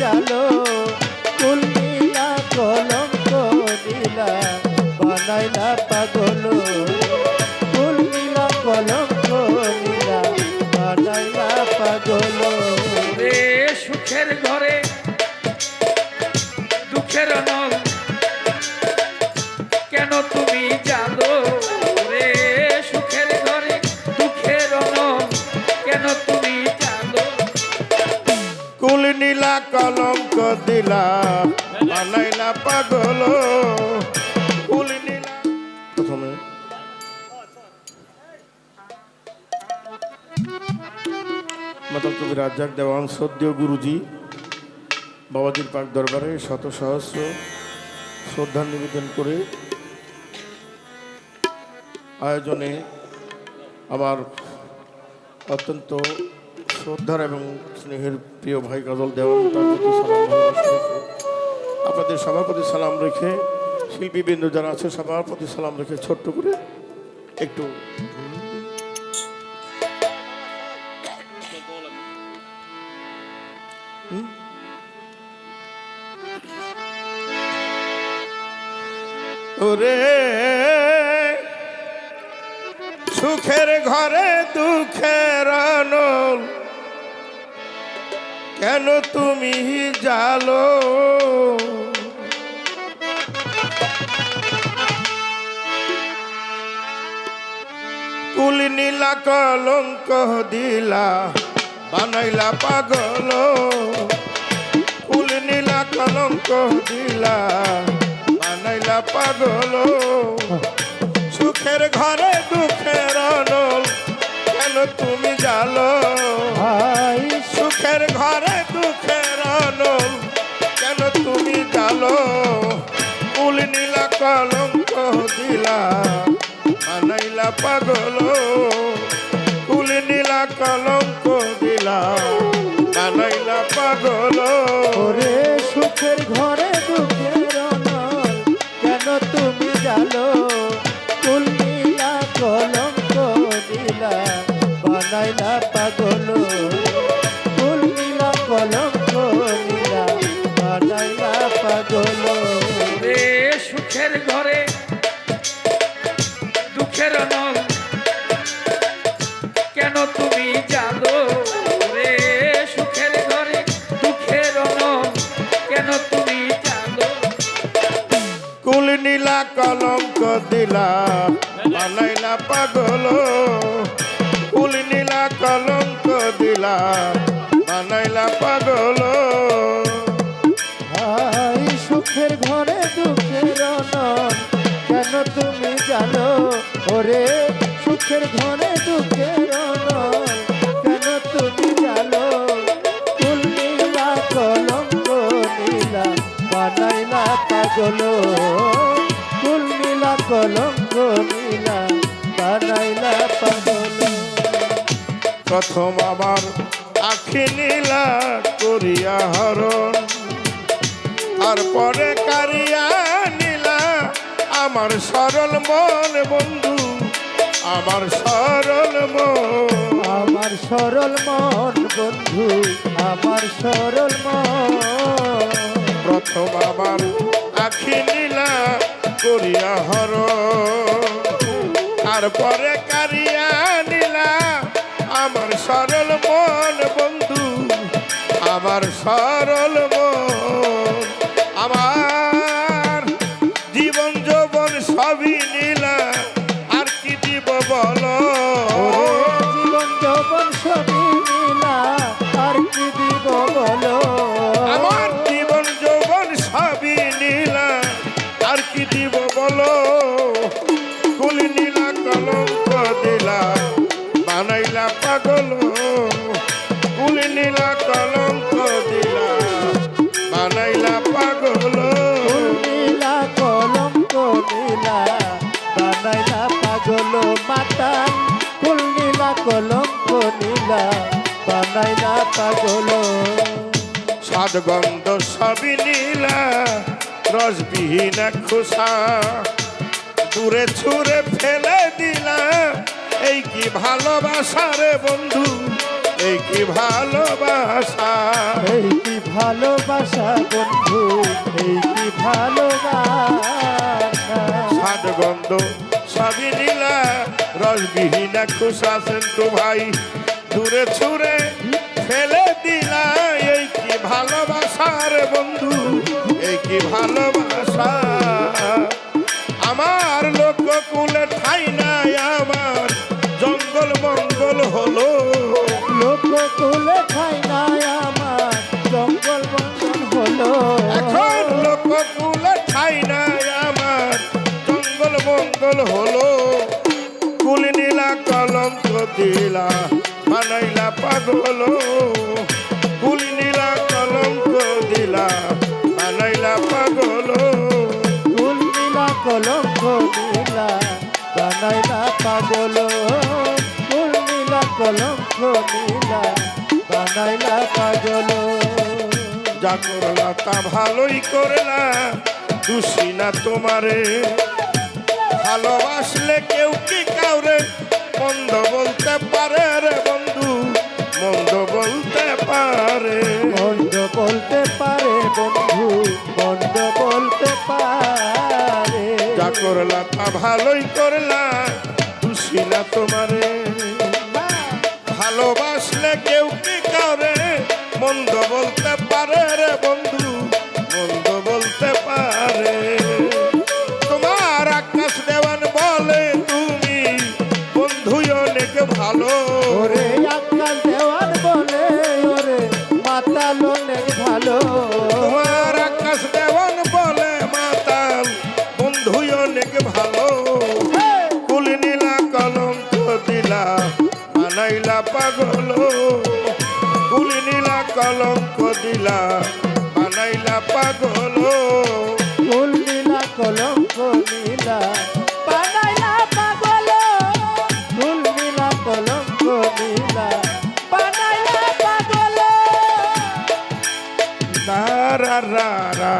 জালো কুল কলঙ্ক নীলা বানাইলা পাগল। কুল নীলা কলঙ্ক নীলা বানাইলা পাগল। রে সুখের ঘরে দিলা, বানাইলা পাগল। প্রথমে। দেওয়ান, সদ্য গুরুজি, বাবাজির পাক দরবারে শত সহস্র শ্রদ্ধা নিবেদন করে আয়োজনে আমার অত্যন্ত শ্রদ্ধার এবং স্নেহের প্রিয় ভাই রেখে, আপনাদের সবার প্রতি সালাম রেখে শিল্পীবৃন্দ যারা আছে সবার প্রতি সালাম রেখে ছোট্ট করে একটু? ওরে সুখের ঘরে দুঃখের কেন তুমি জালো? কুল নীলা কলঙ্ক দিলা, বানাইলা পাগল। কুল নীলা কলঙ্ক দিলা, বানাইলা পাগল। সুখের ঘরে কলঙ্ক দিলা বানাইলা পাগল কুল নীলা কলঙ্ক দিলা বানাইলা পাগল ওরে সুখের ঘরে বানাইলা পাগল। ভাই সুখের ঘরে দুঃখের কেন তুমি জানো? ওরে সুখের ঘরে দুঃখের কেন তুমি জানো? কুল নীলা কলঙ্ক নীলা বানাইলা পাগল। কুল নীলা কলঙ্ক নীলা বানাইলা পাগল। প্রথম আমার আখি নীলা করিয়া হরণ। আর পরে কারিয়া নীলা আমার সরল মন বন্ধু আমার সরল মন। আমার সরল মন বন্ধু আমার সরল মন। প্রথম আমার আখি নীলা করিয়া হর পরে কারিয়া পাগল কুলি নীলা কলঙ্ক দিলা বানাইলা পাগল। নীলা কলঙ্ক নীলা বানাইলা পাগল মাতা। ফুল নীলা কলঙ্ক নীলা বানাইলা পাগল। সাদ গন্ধ সবই নীলা রসবিহীন খোসা। দূরে ছুঁড়ে ফেলে দিলা এই কি ভালোবাসা রে বন্ধু? এই কি ভালোবাসা? এই কি ভালোবাসা বন্ধু? এই কি ভালোবাসা? সাত গন্ধ সবই নীলা রসবিহীন খুশ আছেন তো ভাই। দূরে ছুড়ে ফেলে দিলা এই কি ভালোবাসার বন্ধু? এই কি ভালোবাসা? ফুল নীলা কলঙ্ক নীলা বানাইলা পাগল। যা করলা তা ভালোই করলা খুশি না তোমারে। ভালোবাসলে কেউ কি কাউরে? মন্দ বলতে পারে রে বন্ধু মন্দ বলতে পারে। মন্দ বলতে পারে বন্ধু মন্দ বলতে পারে। যা করলা তা ভালোই করলা খুশি না তোমারে। ভালোবাসলে কেউ কি করে? মন্দ বলতে বানাইলা পাগল কুল নীলা কলঙ্ক দিলা। বানাইলা পাগল, ফুল নীলা কলঙ্ক নীলা বানাইলা পাগল, ফুল নীলা কলঙ্ক নীলা বানাইলা পাগল। রা রা রা